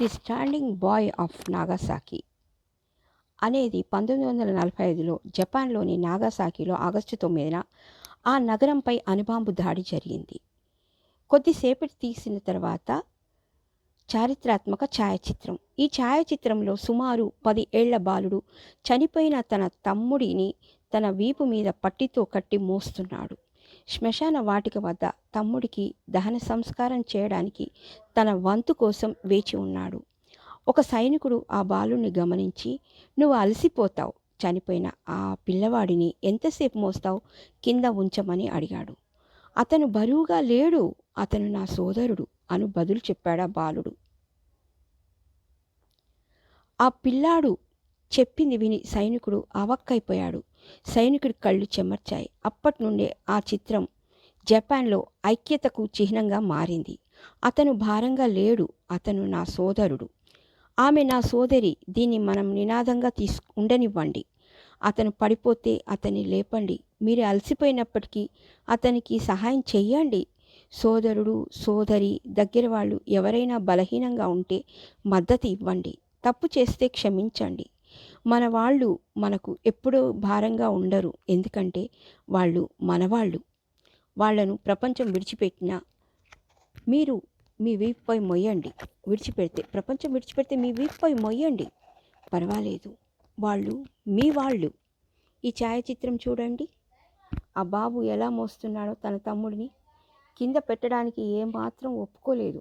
The standing boy of Nagasaki అనేది పంతొమ్మిది వందల నలభై ఐదులో జపాన్లోని నాగాసాకిలో ఆగస్టు తొమ్మిదిన ఆ నగరంపై అణుబాంబు దాడి జరిగింది. కొద్దిసేపటి తీసిన తర్వాత చారిత్రాత్మక ఛాయాచిత్రం. ఈ ఛాయాచిత్రంలో సుమారు పది ఏళ్ళ బాలుడు చనిపోయిన తన తమ్ముడిని తన వీపు మీద పట్టితో కట్టి మోస్తున్నాడు. శ్మశాన వాటిక వద్ద తమ్ముడికి దహన సంస్కారం చేయడానికి తన వంతు కోసం వేచి ఉన్నాడు. ఒక సైనికుడు ఆ బాలుని గమనించి నువ్వు అలసిపోతావు. చనిపోయిన ఆ పిల్లవాడిని ఎంతసేపు మోస్తావు? కింద ఉంచమని అడిగాడు. అతను బరువుగా లేడు. అతను నా సోదరుడు అను బదులు చెప్పాడా బాలుడు. ఆ పిల్లాడు చెప్పింది విని సైనికుడు అవక్కైపోయాడు. సైనికుడి కళ్ళు చెమర్చాయి. అప్పటి నుండే ఆ చిత్రం జపాన్లో ఐక్యతకు చిహ్నంగా మారింది. అతను భారంగా లేడు. అతను నా సోదరుడు. ఆమె నా సోదరి. దీన్ని మనం నినాదంగా తీసు ఉండనివ్వండి. అతను పడిపోతే అతన్ని లేపండి. మీరు అలసిపోయినప్పటికీ అతనికి సహాయం చెయ్యండి. సోదరుడు సోదరి దగ్గర వాళ్ళు ఎవరైనా బలహీనంగా ఉంటే మద్దతు ఇవ్వండి. తప్పు చేస్తే క్షమించండి. మన వాళ్ళు మనకు ఎప్పుడూ భారంగా ఉండరు. ఎందుకంటే వాళ్ళు మనవాళ్ళు. వాళ్ళను ప్రపంచం విడిచిపెట్టినా మీరు మీ వీపుపై మొయ్యండి. విడిచిపెడితే ప్రపంచం విడిచిపెడితే మీ వీపుపై మొయ్యండి. పర్వాలేదు. వాళ్ళు మీ వాళ్ళు. ఈ ఛాయాచిత్రం చూడండి. ఆ బాబు ఎలా మోస్తున్నాడో తన తమ్ముడిని కింద పెట్టడానికి ఏమాత్రం ఒప్పుకోలేదు.